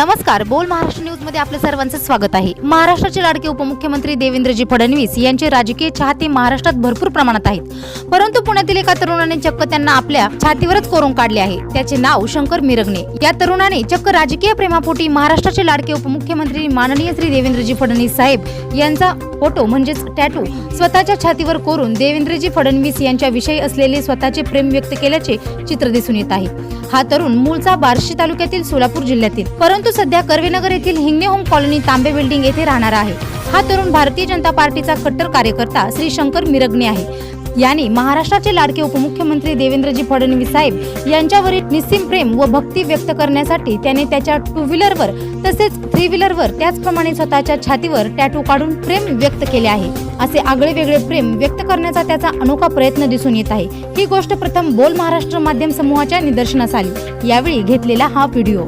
नमस्कार बोल महाराष्ट्र न्यूजमध्ये आपलं सर्वांचं स्वागत आहे. महाराष्ट्राचे लाडके उपमुख्यमंत्री देवेंद्रजी फडणवीस यांचे राजकीय चाहते महाराष्ट्रात भरपूर प्रमाणात आहेत. परंतु पुण्यातील एका तरुणाने चक्क त्यांना आपल्या छातीवरच कोरून काढले आहे. त्याचे नाव शंकर मिरगणे. या तरुणाने चक्क राजकीय प्रेमापोटी महाराष्ट्राचे लाडके उपमुख्यमंत्री माननीय श्री देवेंद्रजी फडणवीस साहेब यांचा फोटो म्हणजेच टॅटू स्वतःच्या छातीवर कोरून देवेंद्रजी फडणवीस यांच्या विषयी असलेले स्वतःचे प्रेम व्यक्त केल्याचे चित्र दिसून येत आहे. हा तरुण मूळचा बार्शी तालुक्यातील सोलापूर जिल्ह्यातील. परंतु सध्या कर्वेनगर येथील Hingane home colony Tambe building येथे राहणार आहे. हा तरुण भारतीय जनता पार्टीचा कट्टर कार्यकर्ता श्री शंकर मिरगणे आहे. यांनी महाराष्ट्राचे लाडके उपमुख्यमंत्री देवेंद्रजी फडणवीस साहेब यांच्यावरील निस्सीम प्रेम व भक्ती व्यक्त करण्यासाठी त्याने त्याच्या टू व्हीलरवर तसेच थ्री व्हीलरवर त्याचप्रमाणे स्वतःच्या छातीवर टॅटू काढून प्रेम व्यक्त केले आहे. असे आगळे वेगळे प्रेम व्यक्त करण्याचा त्याचा अनोखा प्रयत्न दिसून येत आहे. ही गोष्ट प्रथम बोल महाराष्ट्र माध्यम समूहाच्या निदर्शनास आली. यावेळी घेतलेला हा व्हिडिओ.